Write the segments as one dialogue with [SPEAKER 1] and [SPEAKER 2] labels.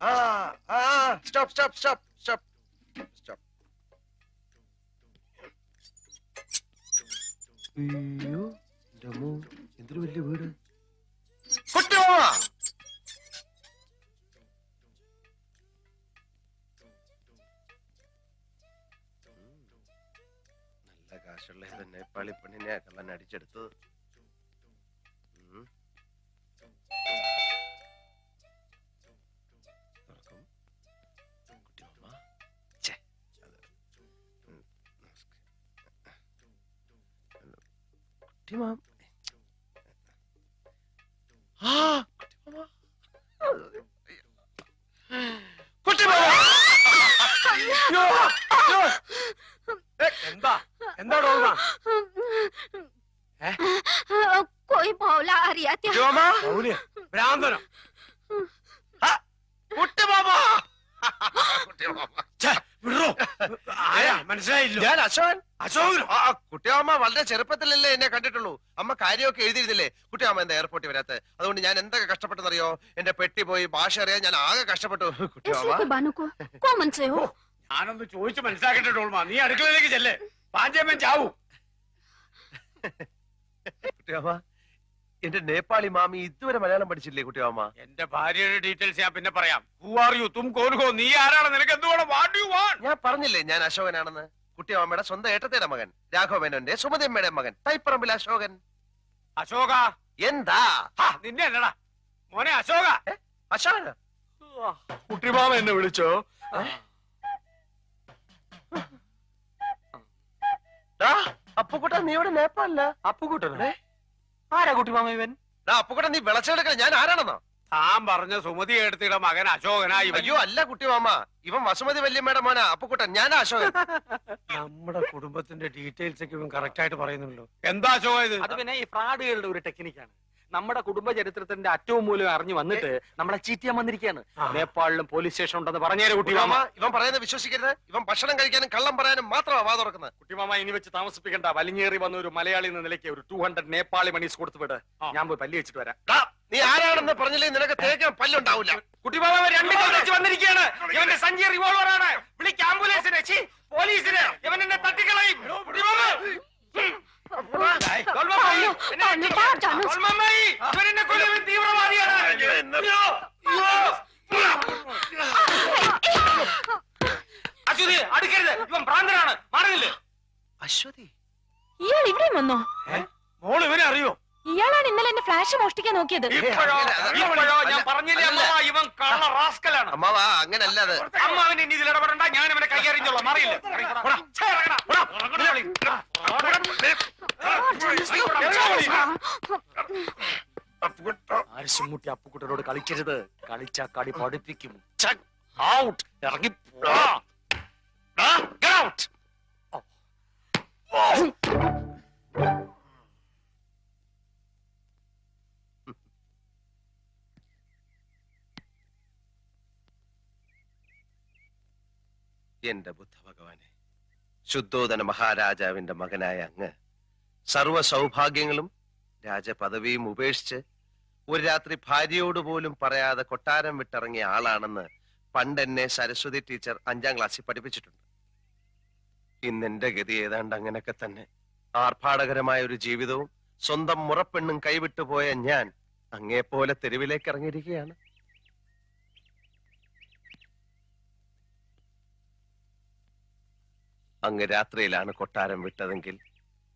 [SPEAKER 1] ആ ആ stop stop stop stop. Stop. അയ്യോ അമ്മോ എന്തൊരു വലിയ വീട്? കുട്ടിമാമ നല്ല കാശുള്ള ഇത് നേപ്പാളി പെണ്ണിനെ കള്ളൻ അടിച്ചെടുത്തത്. കുട്ടിമാമ. ആ, കുട്ടിമാമ. കുട്ടിമാമ. അയ്യോ, അയ്യോ. ഏ, എന്താ എന്താ ഓർമ്മ
[SPEAKER 2] कोई भौला आ रहा था
[SPEAKER 1] കുട്ടിമാമ
[SPEAKER 3] ഭ്രാന്തനം
[SPEAKER 1] കുട്ടിമാമ കുട്ടിമാമ
[SPEAKER 3] വിടറോ ആരാ മനസ്സിലായില്ലോ
[SPEAKER 1] ഞാൻ അശോകൻ
[SPEAKER 3] അശോകനോ
[SPEAKER 1] ആ കുട്ടിയമ്മ വളരെ ചെറുപ്പത്തിലല്ലേ എന്നെ കണ്ടിട്ടുള്ളൂ. അമ്മ കാര്യമൊക്കെ എഴുതിയിരുന്നില്ലേ? കുട്ടി അമ്മ എന്താ എയർപോർട്ടിൽ വരാത്ത? അതുകൊണ്ട് ഞാൻ എന്തൊക്കെ കഷ്ടപ്പെട്ടെന്നറിയോ? എന്റെ പെട്ടി പോയി ഭാഷ അറിയാൻ ഞാൻ ആകെ കഷ്ടപ്പെട്ടു.
[SPEAKER 3] ഞാനൊന്ന് ചോദിച്ചു മനസ്സിലാക്കട്ടെ നീ അടുക്കളയിലേക്ക് ചെല്ലേ? പാഞ്ചേമ്മൻ ചാവൂ.
[SPEAKER 1] എന്റെ നേപ്പാളി മാമി ഇതുവരെ മലയാളം പഠിച്ചില്ലേ കുട്ടിയമ്മ
[SPEAKER 3] എന്റെ ഭാര്യയുടെ ഡീറ്റെയിൽസ് ഞാൻ പിന്നെ പറയാം. ഹു ആർ യു തും കോരുകോ നീ ആരാണ്? നിനക്ക് എന്തുവേണം? വാട്ട് യു വാണ്ട്
[SPEAKER 1] ഞാൻ പറഞ്ഞില്ലേ ഞാൻ അശോകനാണെന്ന്? കുട്ടിയമ്മയുടെ സ്വന്തം ഏട്ടത്തേടെ മകൻ രാഘവമേനോന്റെ സുമതിയമ്മയുടെ മകൻ തൈപ്പറമ്പിൽ അശോകൻ.
[SPEAKER 3] അശോക!
[SPEAKER 1] എന്താ?
[SPEAKER 3] നിന്നെ അല്ലടാ. മോനെ അശോക!
[SPEAKER 1] അശോക
[SPEAKER 3] കുട്ടിമാമ എന്നെ വിളിച്ചോ?
[SPEAKER 1] അപ്പുക്കുട്ട നീ ഇവിടെ നേപ്പല്ല
[SPEAKER 3] അപ്പുകൂട്ടനോ
[SPEAKER 1] ആരാ കുട്ടിമാമ ഇവൻ? അപ്പുക്കുട്ട നീ വിളച്ചെടുക്കണ ഞാൻ ആരാണെന്നോ?
[SPEAKER 3] താൻ പറഞ്ഞ സുമതി എടുത്തിയുടെ മകൻ അശോകനായി
[SPEAKER 1] അയ്യോ അല്ല കുട്ടി മാമ. ഇവൻ വസുമതി വല്യമ്മയുടെ മോനാ അപ്പുക്കുട്ടൻ ഞാൻ അശോകൻ.
[SPEAKER 3] നമ്മുടെ കുടുംബത്തിന്റെ ഡീറ്റെയിൽസ് ഒക്കെ ഇവൻ കറക്റ്റ് ആയിട്ട് പറയുന്നുണ്ടല്ലോ. എന്താ അശോക ഇത്?
[SPEAKER 4] അത് പിന്നെ ഈ ഫ്രാഡുകളുടെ ഒരു ടെക്നിക്കാണ്. നമ്മുടെ കുടുംബ ചരിത്രത്തിന്റെ അറ്റവും മൂലം അറിഞ്ഞു വന്നിട്ട് നമ്മളെ ചീറ്റ് ചെയ്യാൻ വന്നിരിക്കുകയാണ് നേപ്പാളിലും പോലീസ് സ്റ്റേഷൻ ഉണ്ടെന്ന് പറഞ്ഞേ
[SPEAKER 1] കുട്ടിമാമ ഇവൻ പറയുന്നത് വിശ്വസിക്കരുത്. ഇവൻ ഭക്ഷണം കഴിക്കാനും കള്ളം പറയാനും മാത്രമാണ് വാ തുറക്കുന്നത്
[SPEAKER 4] കുട്ടിമാമ ഇനി വെച്ച് താമസിപ്പിക്കണ്ട. വലിഞ്ഞേറി വന്ന ഒരു മലയാളി എന്ന നിലയ്ക്ക് ഒരു ടൂ ഹൺഡ്രഡ് നേപ്പാളി മണീസ് കൊടുത്തു വിട്. ഞാൻ പോയി പല്ലി വെച്ചിട്ട് വരാം.
[SPEAKER 1] നീ ആരാണെന്ന് പറഞ്ഞില്ലേ നിനക്ക് തേക്കാൻ പല്ലുണ്ടാവില്ല?
[SPEAKER 4] കുട്ടിബാബ രണ്ട് വെച്ച് വന്നിരിക്കുകയാണ്. ഇവന്റെ സഞ്ചി റിവോൾവർ ആണ്. വിളിക്ക് ആംബുലൻസിനെ. പോലീസിന് പോലീസിനെ. ഇവൻ എന്നെ തട്ടിക്കളയും. തീവ്രവാദിയാണ്. അശ്വതി അടുക്കരുത്. ഇവൻ ഭ്രാന്തനാണ്. മാറുന്നില്ലേ
[SPEAKER 1] അശ്വതി.
[SPEAKER 2] ഇയാൾ ഇവിടെ വന്നോ?
[SPEAKER 3] മോൾ ഇവനെ അറിയോ?
[SPEAKER 2] ഇയാളാണ് ഇന്നലെ എന്റെ ഫ്ലാഷ് മോഷ്ടിക്കാൻ നോക്കിയത്.
[SPEAKER 4] ഇപ്പോഴോ? ഇപ്പോഴോ ഞാൻ
[SPEAKER 1] അല്ല,
[SPEAKER 4] പറഞ്ഞില്ലേ അമ്മ ഇവൻ കള്ള റാസ്കലാണ്.
[SPEAKER 1] അമ്മാവാ അങ്ങനല്ല അത്.
[SPEAKER 4] അമ്മ അവൻ ഇനി ഇതിൽ ഇടപെടണ്ട ഞാൻ അവനെ കൈകാര്യം മാറിയില്ല. ആരിശുമുട്ടി അപ്പുക്കുട്ടനോട് കളിക്കരുത്. കളിച്ച കളി പഠിപ്പിക്കും ഔട്ട് ഇറങ്ങി ഔട്ട്
[SPEAKER 1] എന്റെ ബുദ്ധ ഭഗവാനെ ശുദ്ധോദന മഹാരാജാവിന്റെ മകനായ അങ്ങ് സർവ സൗഭാഗ്യങ്ങളും രാജപദവിയും ഉപേക്ഷിച്ച് ഒരു രാത്രി ഭാര്യയോട് പോലും പറയാതെ കൊട്ടാരം വിട്ടിറങ്ങിയ ആളാണെന്ന് പണ്ട് എന്നെ സരസ്വതി ടീച്ചർ അഞ്ചാം ക്ലാസ്സിൽ പഠിപ്പിച്ചിട്ടുണ്ട്. ഇന്നെന്റെ ഗതി ഏതാണ്ട് അങ്ങനെയൊക്കെ തന്നെ. ആർഭാടകരമായ ഒരു ജീവിതവും സ്വന്തം മുറപ്പെണ്ണും കൈവിട്ടുപോയ ഞാൻ അങ്ങേപ്പോലെ തെരുവിലേക്ക് ഇറങ്ങിയിരിക്കുകയാണ്. അങ്ങ് രാത്രിയിലാണ് കൊട്ടാരം വിട്ടതെങ്കിൽ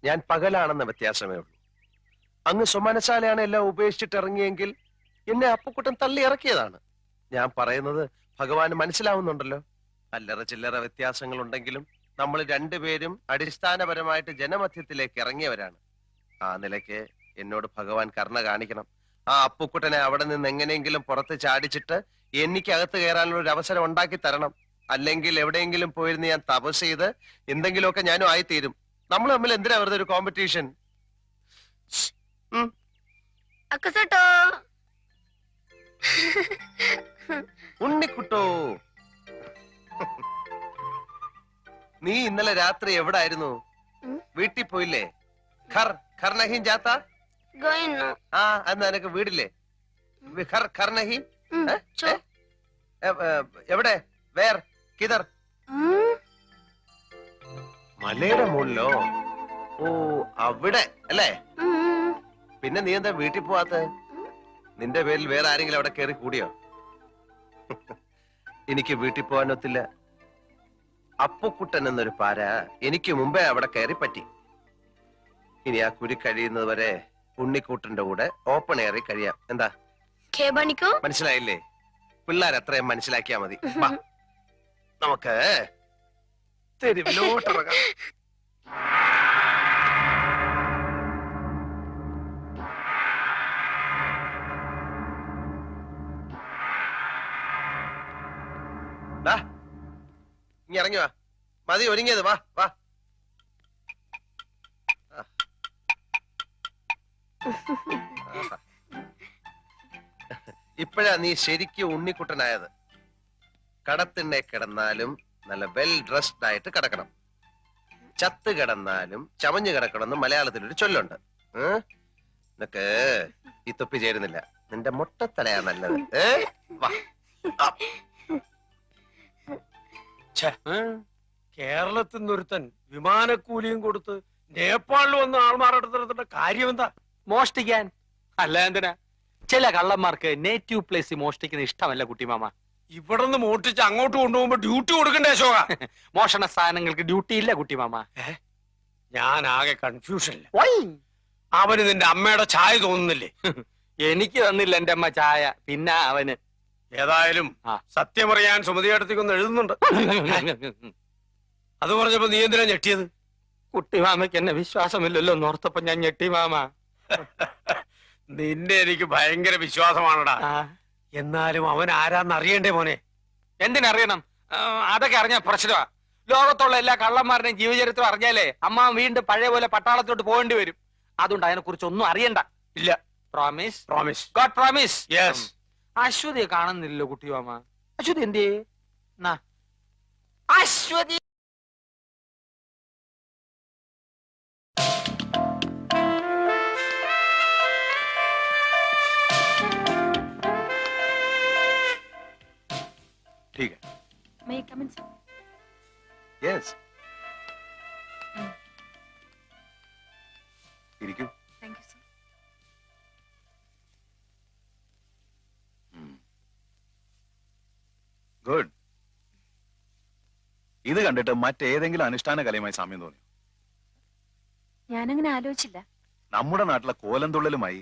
[SPEAKER 1] ഞാൻ പകലാണെന്ന വ്യത്യാസമേ ഉള്ളൂ. അങ്ങ് സുമനശാലയാണ് എല്ലാം ഉപേക്ഷിച്ചിട്ട് ഇറങ്ങിയെങ്കിൽ എന്നെ അപ്പുക്കുട്ടൻ തള്ളി ഇറക്കിയതാണ്. ഞാൻ പറയുന്നത് ഭഗവാന് മനസ്സിലാവുന്നുണ്ടല്ലോ. അല്ലറ ചില്ലറ വ്യത്യാസങ്ങൾ ഉണ്ടെങ്കിലും നമ്മൾ രണ്ടുപേരും അടിസ്ഥാനപരമായിട്ട് ജനമധ്യത്തിലേക്ക് ഇറങ്ങിയവരാണ്. ആ നിലയ്ക്ക് എന്നോട് ഭഗവാൻ കരുണ കാണിക്കണം. ആ അപ്പുക്കുട്ടനെ അവിടെ നിന്ന് എങ്ങനെയെങ്കിലും പുറത്ത് ചാടിച്ചിട്ട് എനിക്ക് അകത്ത് കയറാനുള്ള ഒരു അവസരം ഉണ്ടാക്കി തരണം. അല്ലെങ്കിൽ എവിടെയെങ്കിലും പോയിരുന്ന് ഞാൻ തപസ് ചെയ്ത് എന്തെങ്കിലുമൊക്കെ ഞാനും ആയിത്തീരും. നമ്മൾ തമ്മിൽ എന്തിനാ വെറുതെ ഒരു കോമ്പറ്റീഷൻ
[SPEAKER 2] അക്കസട്ടോ.
[SPEAKER 1] ഉണ്ണിക്കുട്ടോ. നീ ഇന്നലെ രാത്രി എവിടെ
[SPEAKER 2] ആയിരുന്നു
[SPEAKER 1] വീട്ടിൽ പോയില്ലേ? ഖർ ഖർ നഹീം ജാത്ത ആ അന്ന് നിനക്ക് വീടില്ലേ? ഖർ ഖർ നഹീം എവിടെ? വേർ. കിതർ. മലയുടെ മുകളിലോ? ഓ അവിടെ അല്ലേ. പിന്നെ നീ എന്താ വീട്ടിൽ പോവാത്ത? നിന്റെ പേരിൽ വേറെ ആരെങ്കിലും അവിടെ കയറി കൂടിയോ? എനിക്ക് വീട്ടിൽ പോകാനൊത്തില്ല അപ്പുക്കുട്ടൻ എന്നൊരു പാര എനിക്ക് മുമ്പേ അവിടെ കയറി പറ്റി. ഇനി ആ കുരി കഴിയുന്നത് വരെ ഉണ്ണിക്കൂട്ടന്റെ കൂടെ ഓപ്പൺ എയറിൽ കഴിയാം. എന്താ? മനസ്സിലായില്ലേ? പിള്ളേർ അത്രയും മനസ്സിലാക്കിയാ മതി. നമുക്ക് തെരുവിലോട്ടിറങ്ങാം. ഇങ്ങ് ഇറങ്ങി വാ. മതി ഒരുങ്ങിയത്. വാ വാ. ഇപ്പോഴാ നീ ശരിക്കും ഉണ്ണിക്കുട്ടനായത്. കടത്തിണ്ണെ കിടന്നാലും നല്ല വെൽ ഡ്രസ്ഡ് ആയിട്ട് കിടക്കണം. ചത്ത് കിടന്നാലും ചമഞ്ഞു കിടക്കണം എന്ന് മലയാളത്തിൽ ഒരു ചൊല്ലുണ്ട്. ഏ? നിനക്ക് ഈ തൊപ്പി ചേരുന്നില്ല. നിന്റെ മുട്ടത്തലയാ നല്ലത്.
[SPEAKER 3] കേരളത്തിൽ നിന്നൊരുത്തൻ വിമാനക്കൂലിയും കൊടുത്ത് നേപ്പാളിൽ വന്ന ആൾമാരുടെ കാര്യം എന്താ
[SPEAKER 4] മോഷ്ടിക്കാൻ. അല്ല എന്തിനാ? ചില കള്ളന്മാർക്ക് നേറ്റീവ് പ്ലേസ് മോഷ്ടിക്കുന്ന ഇഷ്ടമല്ല കുട്ടിമാമ.
[SPEAKER 3] ഇവിടെ നിന്ന് മോട്ടിച്ച് അങ്ങോട്ട് കൊണ്ടുപോകുമ്പോ ഡ്യൂട്ടി കൊടുക്കണ്ടേ അശോക?
[SPEAKER 4] മോഷണ സാധനങ്ങൾക്ക് ഡ്യൂട്ടി ഇല്ല കുട്ടി കുട്ടിമാമ
[SPEAKER 3] ഞാൻ ആകെ കൺഫ്യൂഷനില്ല അവന് നിന്റെ അമ്മയുടെ ചായ തോന്നുന്നില്ലേ?
[SPEAKER 4] എനിക്ക് തന്നില്ല എന്റെ അമ്മ ചായ. പിന്നെ അവന്.
[SPEAKER 3] ഏതായാലും. സത്യമറിയാൻ സുമതിയേട്ടത്തിക്കൊന്ന് എഴുതുന്നുണ്ട്. അത് പറഞ്ഞപ്പോ നീ എന്തിനാ ഞെട്ടിയത്?
[SPEAKER 4] കുട്ടിമാമയ്ക്ക് എന്നെ വിശ്വാസമില്ലല്ലോ ഓർത്തപ്പോ ഞാൻ ഞെട്ടി മാമ.
[SPEAKER 3] നിന്നെ എനിക്ക് ഭയങ്കര വിശ്വാസമാണടാ. എന്നാലും അവൻ ആരാന്ന് അറിയണ്ടേ മോനെ?
[SPEAKER 4] എന്തിനറിയണം? ആ, അതൊക്കെ അറിഞ്ഞ പ്രശ്നമാ. ലോകത്തുള്ള എല്ലാ കള്ളന്മാരുടെയും ജീവചരിത്രം അറിഞ്ഞാലേ അമ്മ വീണ്ടും പഴയ പോലെ പട്ടാളത്തോട്ട് പോകേണ്ടി വരും. അതുകൊണ്ട് അതിനെ കുറിച്ച് ഒന്നും അറിയണ്ട.
[SPEAKER 3] ഇല്ല.
[SPEAKER 4] Promise
[SPEAKER 3] promise
[SPEAKER 4] god promise
[SPEAKER 3] yes
[SPEAKER 4] അശ്വതിയെ കാണുന്നില്ലല്ലോ കുട്ടിയോ അമ്മ അശ്വതി എന്തേ നാ.
[SPEAKER 1] Aswathy
[SPEAKER 2] May I come in, sir?
[SPEAKER 1] Yes ഇരിക്കൂ.
[SPEAKER 2] Thank you, sir.
[SPEAKER 5] ഗുഡ് ഇത് കണ്ടിട്ട് മറ്റേതെങ്കിലും അനുഷ്ഠാന കലയുമായി സാമ്യം തോന്നി
[SPEAKER 2] ഞാനങ്ങനെ ആലോചിച്ചില്ല.
[SPEAKER 5] നമ്മുടെ നാട്ടിലെ കോലന്തുള്ളലുമായി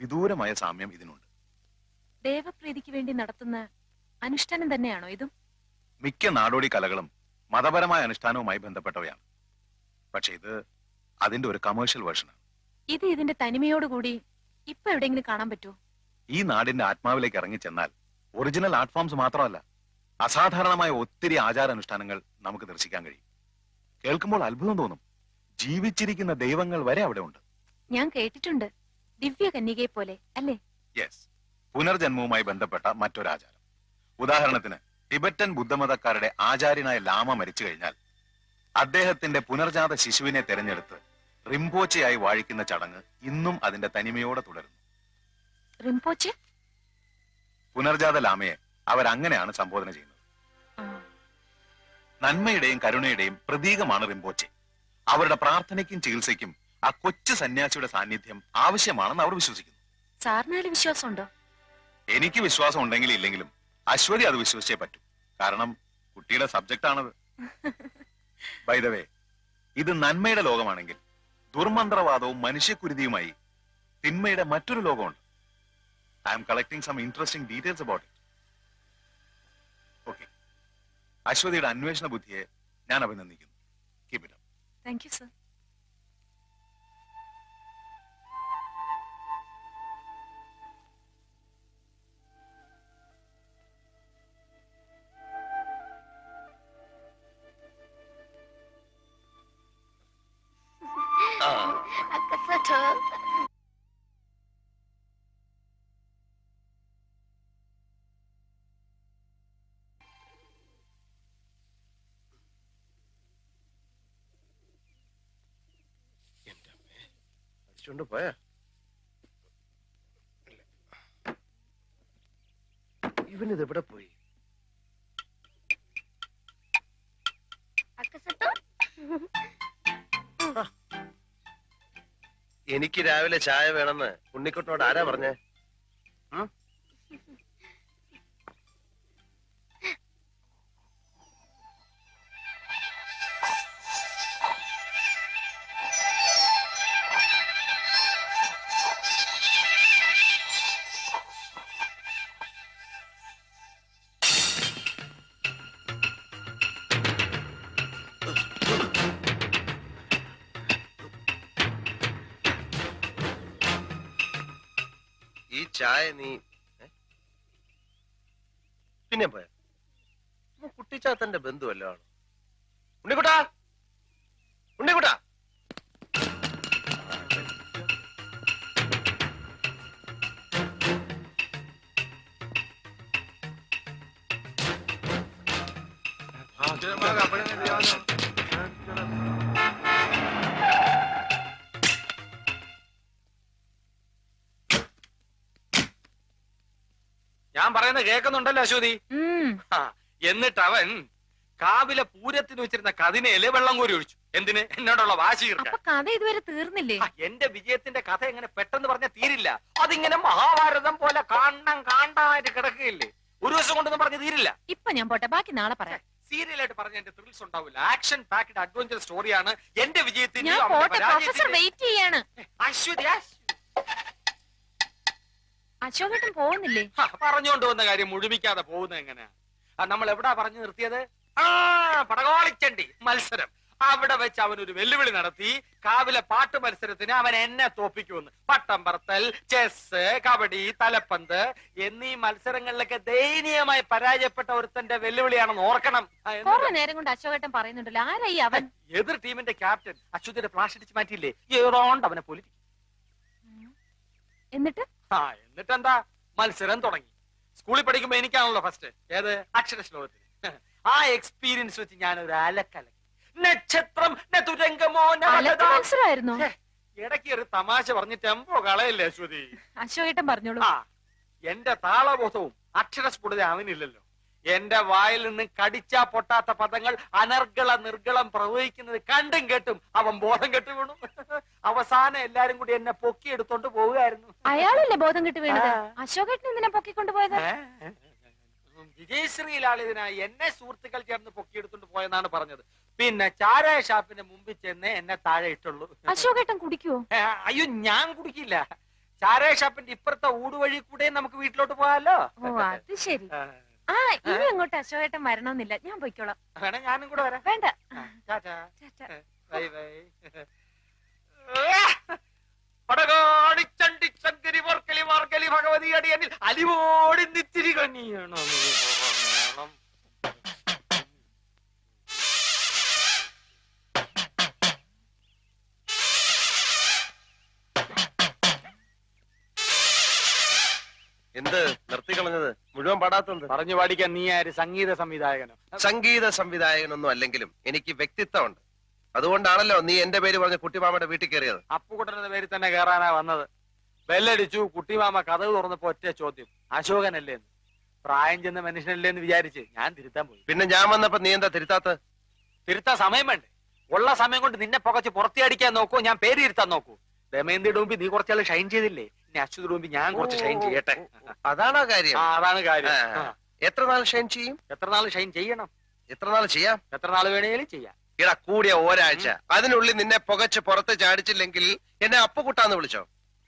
[SPEAKER 5] വിദൂരമായ സാമ്യം ഇതിനുണ്ട്.
[SPEAKER 2] ദേവപ്രീതിക്ക് വേണ്ടി നടത്തുന്ന അനുഷ്ഠാനം തന്നെയാണോ ഇതും?
[SPEAKER 5] മിക്ക നാടോടി കലകളും മതപരമായ അനുഷ്ഠാനവുമായി ബന്ധപ്പെട്ടവയാണ്. പക്ഷെ ഇത് അതിന്റെ ഒരു കമേഴ്ഷ്യൽ വേർഷനാണ്
[SPEAKER 2] ഇത് ഇതിന്റെ തനിമയോടുകൂടി ഇപ്പൊ എവിടെയെങ്കിലും കാണാൻ പറ്റുമോ
[SPEAKER 5] ഈ നാടിന്റെ ആത്മാവിലേക്ക് ഇറങ്ങിച്ചെന്നാൽ ഒറിജിനൽ ആർട്ട് ഫോംസ് മാത്രമല്ല അസാധാരണമായ ഒത്തിരി ആചാരാനുഷ്ഠാനങ്ങൾ നമുക്ക് ദർശിക്കാൻ കഴിയും. കേൾക്കുമ്പോൾ അത്ഭുതം തോന്നും. ജീവിച്ചിരിക്കുന്ന ദൈവങ്ങൾ വരെ അവിടെ ഉണ്ട്.
[SPEAKER 2] ഞാൻ കേട്ടിട്ടുണ്ട്. ദിവ്യ കന്യകയെ പോലെ അല്ലേ?
[SPEAKER 5] യെസ് പുനർജന്മവുമായി ബന്ധപ്പെട്ട മറ്റൊരാചാരം. ഉദാഹരണത്തിന് ടിബറ്റൻ ബുദ്ധമതക്കാരുടെ ആചാര്യനായ ലാമ മരിച്ചു കഴിഞ്ഞാൽ അദ്ദേഹത്തിന്റെ പുനർജാത ശിശുവിനെ തെരഞ്ഞെടുത്ത് റിംപോച്ചയായി വാഴിക്കുന്ന ചടങ്ങ് ഇന്നും അതിന്റെ തനിമയോടെ തുടരുന്നു.
[SPEAKER 2] റിംപോച്ചെ?
[SPEAKER 5] പുനർജാത ലാമയെ അവരങ്ങനെയാണ് സംബോധന ചെയ്യുന്നത്. നന്മയുടെയും കരുണയുടെയും പ്രതീകമാണ് റിംപോച്ചെ. അവരുടെ പ്രാർത്ഥനയ്ക്കും ചികിത്സയ്ക്കും ആ കൊച്ചു സന്യാസിയുടെ സാന്നിധ്യം ആവശ്യമാണെന്ന് അവർ വിശ്വസിക്കുന്നു.
[SPEAKER 2] സാറിനാലും വിശ്വാസമുണ്ടോ?
[SPEAKER 5] എനിക്ക് വിശ്വാസം ഉണ്ടെങ്കിലും ഇല്ലെങ്കിലും അശ്വതി അത് വിശ്വസിച്ചേ പറ്റൂ. കാരണം കുട്ടിയുടെ സബ്ജക്റ്റ് ആണത്. വൈദവേ ഇത് നന്മയുടെ ലോകമാണെങ്കിൽ ദുർമന്ത്രവാദവും മനുഷ്യക്കുരുതിയുമായി തിന്മയുടെ മറ്റൊരു ലോകമുണ്ട്. I am collecting some interesting details about it okay അശ്വതിയുടെ അന്വേഷണ ബുദ്ധിയെ ഞാൻ അഭിനന്ദിക്കുന്നു.
[SPEAKER 2] Keep it
[SPEAKER 1] thank you sir വിളിച്ചോണ്ട് പോയാ. ഇവനിത് എവിടെ പോയി? എനിക്ക് രാവിലെ ചായ വേണമെന്ന് ഉണ്ണിക്കുട്ടനോട് ആരാ പറഞ്ഞേ? ചായ നീ? പിന്നെ പോയ. കുട്ടിച്ചാത്തന്റെ ബന്ധുവല്ലോ ആണ് ഉണ്ണിക്കുട്ടാ? ഉണ്ണിക്കുട്ടാ?
[SPEAKER 4] ഞാൻ പറയുന്നത് കേൾക്കുന്നുണ്ടല്ലോ അശ്വതി. ആ, എന്നിട്ട് അവൻ കാവിലെ പൂരത്തിന് വെച്ചിരുന്ന കഥിനയിൽ വെള്ളം കോരി ഒഴിച്ചു. എന്തിന്? എന്നോടുള്ള വാശി തീർക്കാൻ.
[SPEAKER 2] കഥ ഇതുവരെ തീർന്നില്ലേ?
[SPEAKER 4] ആ, എന്റെ വിജയത്തിന്റെ കഥ എങ്ങനെ പെട്ടെന്ന് പറഞ്ഞ തീരില്ല. അതിങ്ങനെ മഹാഭാരതം പോലെ കാണണം കാണാനായിട്ട് കിടക്കുകയില്ലേ? ഒരു ദിവസം കൊണ്ടൊന്നും പറഞ്ഞ് തീരില്ല.
[SPEAKER 2] ഇപ്പൊ ഞാൻ പോട്ടെ ബാക്കി നാളെ പറയാം.
[SPEAKER 4] സീരിയലായിട്ട് പറഞ്ഞ എന്റെ ത്രിൽസ് ഉണ്ടാവില്ല. ആക്ഷൻ പാക്ഡ് അഡ്വഞ്ചർ സ്റ്റോറിയാണ് എന്റെ വിജയത്തിന്റെ
[SPEAKER 2] ഞാൻ പോട്ടെ പ്രൊഫസർ വെയിറ്റ് ചെയ്യാണ്.
[SPEAKER 4] അശ്വതി.
[SPEAKER 2] അശോകേട്ടൻ പോകുന്നില്ലേ?
[SPEAKER 4] പറഞ്ഞോണ്ട് വന്ന കാര്യം മുഴുമിക്കാതെ പോകുന്നത് എങ്ങനെയാ? നമ്മൾ എവിടാ പറഞ്ഞു നിർത്തിയത്? ആ പടകോളിച്ചണ്ടി മത്സരം. അവിടെ വെച്ച് അവൻ ഒരു വെല്ലുവിളി നടത്തി. കാവിലെ പാട്ട് മത്സരത്തിന് അവൻ എന്നെ തോപ്പിക്കുമെന്ന്. പട്ടം പറത്തൽ ചെസ് കബഡി തലപ്പന്ത് എന്നീ മത്സരങ്ങളിലൊക്കെ ദയനീയമായി പരാജയപ്പെട്ട ഒരുത്തന്റെ വെല്ലുവിളിയാണെന്ന് ഓർക്കണം.
[SPEAKER 2] നേരം കൊണ്ട് അശോകേട്ടൻ പറയുന്നുണ്ടല്ലോ. ആരായി അവൻ?
[SPEAKER 4] എതിർ ടീമിന്റെ ക്യാപ്റ്റൻ അച്യുതിന്റെ ഫ്ലാഷ് അടിച്ച് മാറ്റിയില്ലേ? അവനെ പൊലി
[SPEAKER 2] എന്നിട്ട്?
[SPEAKER 4] ആ എന്നിട്ടെന്താ? മത്സരം തുടങ്ങി. സ്കൂളിൽ പഠിക്കുമ്പോ എനിക്കാണല്ലോ ഫസ്റ്റ് ഏത്? അക്ഷര ശ്ലോകത്തിൽ ആ എക്സ്പീരിയൻസ് വെച്ച് ഞാൻ ഒരു അലക്കലക്കി. നക്ഷത്രം ന തുരങ്കമോ ന
[SPEAKER 2] അലക്ക്
[SPEAKER 4] വലതാ. ഇടയ്ക്ക് ഒരു തമാശ പറഞ്ഞ് ടെമ്പോ കളയല്ലേ അശ്വതി?
[SPEAKER 2] അശോകേട്ടൻ പറഞ്ഞോളൂ.
[SPEAKER 4] എന്റെ താളബോധവും അക്ഷരസ്ഫുടത അവനില്ലല്ലോ. എന്റെ വായിൽ നിന്ന് കടിച്ചാ പൊട്ടാത്ത പദങ്ങൾ അനർഗള നിർഗളം പ്രവഹിക്കുന്നത് കണ്ടും കേട്ടും അവൻ ബോധം കെട്ടു വീണു. അവസാനം എല്ലാരും കൂടി എന്നെ പൊക്കി പൊക്കിയെടുത്തോണ്ട് പോവുകയായിരുന്നു.
[SPEAKER 2] അയാളല്ലേ ബോധം കെട്ട് വീണത്. അശോകേട്ടൻ എന്തിനാ പൊക്കിക്കൊണ്ടുപോയത്?
[SPEAKER 4] വിജയശ്രീലാളിതിനായി എന്നെ സുഹൃത്തുക്കൾ ചേർന്ന് പൊക്കിയെടുത്തോണ്ട് പോയെന്നാണ് പറഞ്ഞത്. പിന്നെ ചാരായ ഷാപ്പിന്റെ മുമ്പിൽ ചെന്ന് എന്നെ താഴെ ഇട്ടുള്ളൂ.
[SPEAKER 2] അശോകേട്ടൻ കുടിക്കുവോ?
[SPEAKER 4] അയ്യോ ഞാൻ കുടിക്കില്ല. ചാരായ ഷാപ്പിന്റെ ഇപ്പുറത്തെ ഊടുവഴി കൂടെ നമുക്ക് വീട്ടിലോട്ട് പോകാലോ.
[SPEAKER 2] ഓ അത് ശരി.
[SPEAKER 4] ആ,
[SPEAKER 2] ഇനി അങ്ങോട്ട് അശോകേട്ടൻ വരണമെന്നില്ല. ഞാൻ പോയിക്കോളാം.
[SPEAKER 4] വേണേ ഞാനും കൂടെ വരാം.
[SPEAKER 2] വേണ്ട.
[SPEAKER 4] ടാറ്റാ. Bye bye. പടകാടി ചണ്ടി ചങ്കരി വർക്കലി മാർക്കലി ഭഗവതി അടിയനിൽ അലിവോടി നിത്തിരി കണ്ണിയണം
[SPEAKER 1] എന്ത് നിർത്തിക്കളഞ്ഞത് മുഴുവൻ പാടാത്തത്
[SPEAKER 4] പറഞ്ഞു പാടിക്കാൻ നീ ആര്? സംഗീത സംവിധായകനോ?
[SPEAKER 1] സംഗീത സംവിധായകനൊന്നും അല്ലെങ്കിലും എനിക്ക് വ്യക്തിത്വമുണ്ട്. അതുകൊണ്ടാണല്ലോ നീ എന്റെ പേര് പറഞ്ഞ കുട്ടിമാമയുടെ വീട്ടിൽ കയറിയത്.
[SPEAKER 4] അപ്പുകുട്ടനെന്ന പേരിൽ തന്നെ കയറാനാ വന്നത്. ബെല്ലടിച്ചു കുട്ടിമാമ കഥവ് തുറന്നപ്പോ ഒറ്റ ചോദ്യം. അശോകനല്ലേ എന്ന്. പ്രായം ചെന്ന മനുഷ്യനല്ലേ എന്ന് വിചാരിച്ച് ഞാൻ തിരുത്താൻ പോയി.
[SPEAKER 1] പിന്നെ ഞാൻ വന്നപ്പോ നീ എന്താ തിരുത്താത്ത?
[SPEAKER 4] തിരുത്താൻ സമയം വേണ്ടേ? ഉള്ള സമയം കൊണ്ട് നിന്നെ പുകച്ച് പുറത്തിയടിക്കാൻ നോക്കൂ ഞാൻ പേര് ഇരുത്താൻ നോക്കൂ. ദമയന്തിയുടെ മുമ്പിൽ നീ കുറച്ചാൾ ഷൈൻ ചെയ്തില്ലേ? ഇനി അച്യുതിയുടെ മുമ്പ് ഞാൻ കുറച്ച് ഷൈൻ ചെയ്യട്ടെ.
[SPEAKER 1] അതാണോ കാര്യം?
[SPEAKER 4] ആ അതാണ് കാര്യം.
[SPEAKER 1] ആ. എത്ര നാൾ ഷൈൻ ചെയ്യും?
[SPEAKER 4] എത്ര നാൾ ഷൈൻ ചെയ്യണം?
[SPEAKER 1] എത്ര നാൾ ചെയ്യാം?
[SPEAKER 4] എത്ര നാൾ വേണേലും ചെയ്യാം.
[SPEAKER 1] ഇട കൂടിയ ഒരാഴ്ച. അതിനുള്ളിൽ നിന്നെ പുകച്ച് പുറത്ത് ചാടിച്ചില്ലെങ്കിൽ എന്നെ അപ്പുകുട്ടാന്ന് വിളിച്ചോ?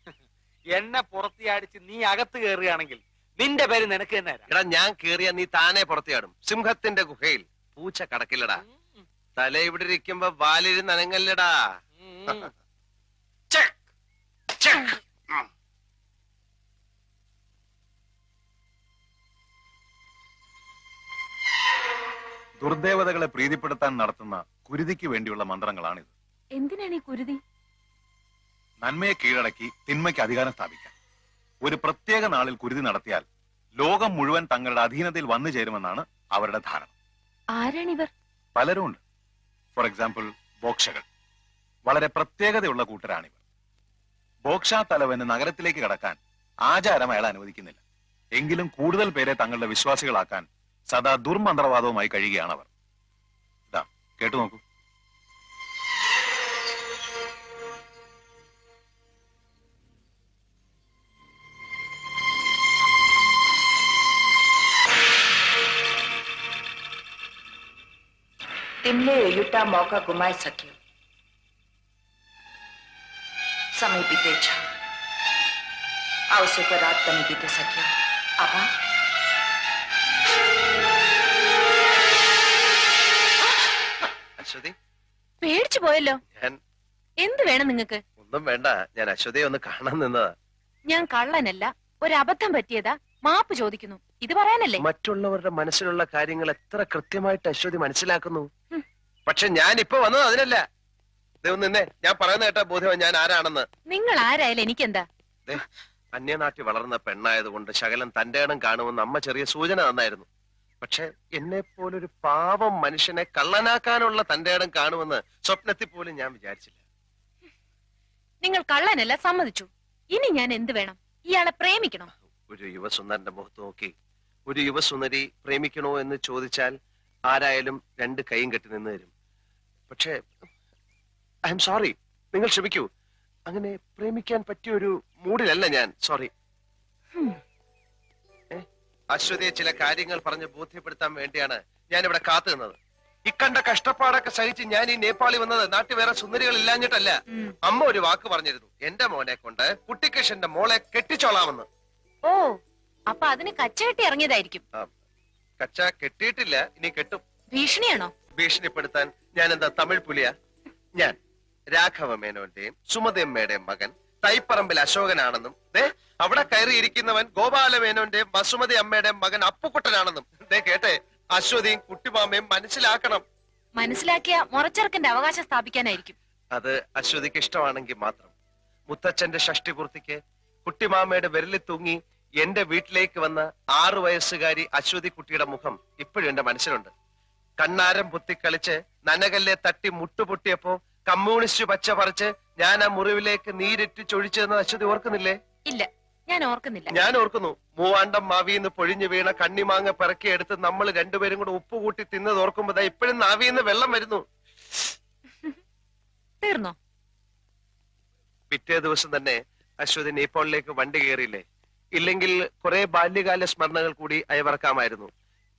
[SPEAKER 4] എന്നെ പുറത്തിയടിച്ച് നീ അകത്ത് കയറുകയാണെങ്കിൽ നിന്റെ പേര് നിനക്ക് തന്നെ തരാം.
[SPEAKER 1] എടാ ഞാൻ കേറിയ നീ താനെ പുറത്തിയാടും സിംഹത്തിന്റെ ഗുഹയിൽ. പൂച്ച കടക്കില്ലടാ.
[SPEAKER 4] ഉം.
[SPEAKER 1] തല ഇവിടെ ഇരിക്കുമ്പോ വാലിരുന്ന് അനങ്ങല്ലടാ.
[SPEAKER 4] ഉം.
[SPEAKER 1] Check check.
[SPEAKER 5] ദുർദേവതകളെ പ്രീതിപ്പെടുത്താൻ നടത്തുന്ന കുരുതിക്ക് വേണ്ടിയുള്ള മന്ത്രങ്ങളാണിത്.
[SPEAKER 2] എന്തിനാണ് ഈ കുരുതി?
[SPEAKER 5] നന്മയെ കീഴടക്കി തിന്മയ്ക്ക് അധികാരം സ്ഥാപിക്കാൻ. ഒരു പ്രത്യേക നാളിൽ കുരുതി നടത്തിയാൽ ലോകം മുഴുവൻ തങ്ങളുടെ അധീനതയിൽ വന്നു ചേരുമെന്നാണ് അവരുടെ ധാരണ.
[SPEAKER 2] ആരാണിവർ?
[SPEAKER 5] പലരും ഉണ്ട് ഫോർ എക്സാമ്പിൾ ബോക്ഷകൾ. വളരെ പ്രത്യേകതയുള്ള കൂട്ടരാണിവർ. ബോക്ഷ തലവന് നഗരത്തിലേക്ക് കടക്കാൻ ആചാരം അയാൾ അനുവദിക്കുന്നില്ല. എങ്കിലും കൂടുതൽ പേരെ തങ്ങളുടെ വിശ്വാസികളാക്കാൻ सदा ദുർമന്ത്രവാദവുമായി കഴിയുകയാണ്
[SPEAKER 6] तिमले मौका गुमाए सक्यो समय बीते आवश्यक रात बीते सक्यो आभा
[SPEAKER 1] അശ്വതി?
[SPEAKER 2] പേടിച്ചു പോയല്ലോ.
[SPEAKER 1] ഞാൻ
[SPEAKER 2] എന്ത് വേണം നിങ്ങക്ക്
[SPEAKER 1] ഒന്നും വേണ്ട. ഞാൻ അശ്വതിയെ ഒന്ന് കാണാൻ നിന്നതാ.
[SPEAKER 2] ഞാൻ കള്ളനല്ല ഒരു അബദ്ധം പറ്റിയതാ. മാപ്പ് ചോദിക്കുന്നു. ഇത് പറയാനല്ലേ?
[SPEAKER 1] മറ്റുള്ളവരുടെ മനസ്സിലുള്ള കാര്യങ്ങൾ എത്ര കൃത്യമായിട്ട് അശ്വതി മനസ്സിലാക്കുന്നു? പക്ഷെ ഞാൻ ഇപ്പൊ വന്നത് അതിനല്ല. ദൈവം നിന്നെ. ഞാൻ പറയുന്ന കേട്ട ബോധ്യം ഞാൻ ആരാണെന്ന്.
[SPEAKER 2] നിങ്ങൾ ആരായാലും എനിക്കെന്താ?
[SPEAKER 1] അന്യനാട്ടിൽ വളർന്ന പെണ്ണായതുകൊണ്ട് ശകലം തന്റെ ഇടം കാണുമെന്ന് അമ്മ ചെറിയ സൂചന തന്നായിരുന്നു. പക്ഷെ എന്നെ പോലൊരു പാവം മനുഷ്യനെ കള്ളനാക്കാനുള്ള തന്റെ ഇടം കാണുമെന്ന് സ്വപ്നത്തിൽ പോലും ഞാൻ വിചാരിച്ചില്ല.
[SPEAKER 2] നിങ്ങൾ കള്ളനല്ല സമ്മതിച്ചു. ഇനി ഞാൻ എന്ത് വേണം? ഇയാളെ പ്രേമിക്കണോ?
[SPEAKER 1] ഒരു യുവസുന്ദരന്റെ മുഖത്ത് നോക്കി. ഒരു യുവസുന്ദരി പ്രേമിക്കണോ എന്ന് ചോദിച്ചാൽ ആരായാലും രണ്ട് കൈയും കെട്ടി നിന്ന് തരും. പക്ഷേ ഐ എം സോറി നിങ്ങൾ ക്ഷമിക്കൂ. അങ്ങനെ പ്രേമിക്കാൻ പറ്റിയ ഒരു മൂഡിലല്ല ഞാൻ. സോറി. അശ്വതിയെ ചില കാര്യങ്ങൾ പറഞ്ഞ് ബോധ്യപ്പെടുത്താൻ വേണ്ടിയാണ് ഞാൻ ഇവിടെ കാത്തു നിന്നത്. ഇക്കണ്ട കഷ്ടപ്പാടൊക്കെ സഹിച്ച് ഞാൻ ഈ നേപ്പാളി വന്നത് നാട്ടിൽ വേറെ സുന്ദരികൾ ഇല്ലാഞ്ഞിട്ടല്ല. അമ്മ ഒരു വാക്ക് പറഞ്ഞിരുന്നു. എന്റെ മോനെ കൊണ്ട് കുട്ടിക്കൃഷ്ണന്റെ മോളെ കെട്ടിച്ചോളാമെന്ന്.
[SPEAKER 2] ഓ അപ്പൊ അതിന് കച്ചകെട്ടി ഇറങ്ങിയതായിരിക്കും.
[SPEAKER 1] കച്ച കെട്ടിയിട്ടില്ല ഇനി കെട്ടും.
[SPEAKER 2] ഭീഷണിയാണോ?
[SPEAKER 1] ഭീഷണിപ്പെടുത്താൻ ഞാൻ എന്താ തമിഴ് പുലിയ? ഞാൻ രാഘവ മേനോന്റെയും സുമതിയമ്മയുടെയും മകൻ തൈപ്പറമ്പിൽ അശോകനാണെന്നും ദേ അവിടെ കയറിയിരിക്കുന്നവൻ ഗോപാലമേനോന്റെ വസുമതി അമ്മയുടെ മകൻ അപ്പുക്കുട്ടനാണെന്നും ദേ കേട്ടെ അശ്വതിയും കുട്ടിമാമയും മനസ്സിലാക്കണം.
[SPEAKER 2] മനസ്സിലാക്കിയ മുറച്ചെറുക്കന്റെ അവകാശം സ്ഥാപിക്കാനായിരിക്കും.
[SPEAKER 1] അത് അശ്വതിക്ക് ഇഷ്ടമാണെങ്കിൽ മാത്രം. മുത്തച്ഛന്റെ ഷഷ്ടിപൂർത്തിക്ക് കുട്ടിമാമയുടെ വിരലിൽ തൂങ്ങി എന്റെ വീട്ടിലേക്ക് വന്ന ആറു വയസ്സുകാരി അശ്വതി കുട്ടിയുടെ മുഖം ഇപ്പോഴും എന്റെ മനസ്സിലുണ്ട്. കണ്ണാരം പൊത്തിക്കളിച്ച് നനകല്ലെ തട്ടി മുട്ടുപൊട്ടിയപ്പോ കമ്മ്യൂണിസ്റ്റ് പച്ച പറിച്ച് ഞാൻ ആ മുറിവിലേക്ക് നീരിറ്റ് ചൊഴിച്ചതെന്ന് അശ്വതി ഓർക്കുന്നില്ലേ?
[SPEAKER 2] ഇല്ല. ഞാൻ ഓർക്കുന്നില്ല.
[SPEAKER 1] ഞാൻ ഓർക്കുന്നു മൂവാണ്ടം മാവിന്ന് പൊഴിഞ്ഞു വീണ കണ്ണിമാങ്ങ പിറക്കിയെടുത്ത് നമ്മൾ രണ്ടുപേരും കൂടെ ഉപ്പ് കൂട്ടി തിന്നത് ഓർക്കുമ്പോ ഇപ്പോഴും നാവിന്ന് വെള്ളം വരുന്നു.
[SPEAKER 2] തീർന്നോ?
[SPEAKER 1] പിറ്റേ ദിവസം തന്നെ അശ്വതി നേപ്പാളിലേക്ക് വണ്ടി കയറിയില്ലേ? ഇല്ലെങ്കിൽ കുറെ ബാല്യകാല സ്മരണകൾ കൂടി അയവർക്കാമായിരുന്നു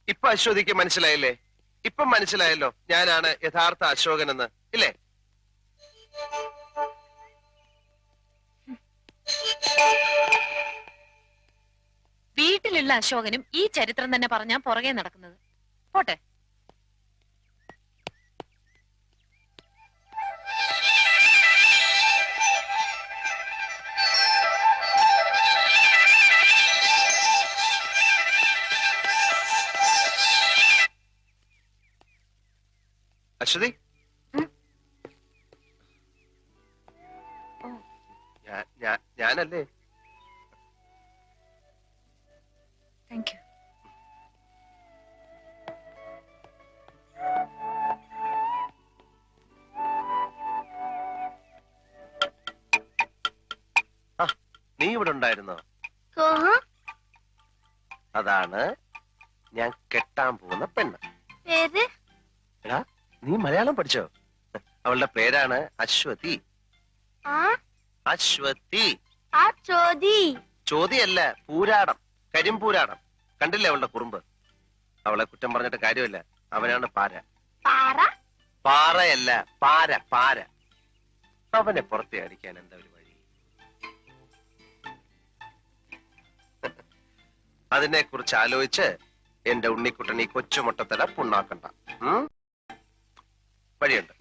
[SPEAKER 1] ഇപ്പൊ അശ്വതിക്ക് മനസ്സിലായില്ലേ? ഇപ്പം മനസ്സിലായല്ലോ ഞാനാണ് യഥാർത്ഥ അശോകൻ എന്ന് ഇല്ലേ?
[SPEAKER 2] വീട്ടിലുള്ള അശോകനും ഈ ചരിത്രം തന്നെ പറഞ്ഞാ പുറകെ നടക്കുന്നത്. പോട്ടെ.
[SPEAKER 1] അശ്വതി?
[SPEAKER 2] താങ്ക് യു
[SPEAKER 1] നീ ഇവിടെ ഉണ്ടായിരുന്നോ? അതാണ് ഞാൻ കെട്ടാൻ പോകുന്ന പെണ്ണ്.
[SPEAKER 7] പേര്?
[SPEAKER 1] എടാ നീ മലയാളം പഠിച്ചോ? അവളുടെ പേരാണ് അശ്വതി.
[SPEAKER 7] ആ?
[SPEAKER 1] അശ്വതി.
[SPEAKER 7] ആ ചോദി.
[SPEAKER 1] ചോദ്യല്ല പൂരാടം കരിമ്പൂരാടം. കണ്ടില്ലേ അവളുടെ കുറുമ്പ്? അവളെ കുറ്റം പറഞ്ഞിട്ട് കാര്യമല്ല. അവനാണ് പാര.
[SPEAKER 7] പാറ?
[SPEAKER 1] പാറയല്ല പാര പാര. അവനെ പുറത്തെ അടിക്കാൻ എന്താ ഒരു വഴി? അതിനെ കുറിച്ച് ആലോചിച്ച് എന്റെ ഉണ്ണിക്കുട്ടൻ ഈ കൊച്ചുമുട്ടത്തല പുണ്ണാക്കണ്ട? വഴിയുണ്ട്.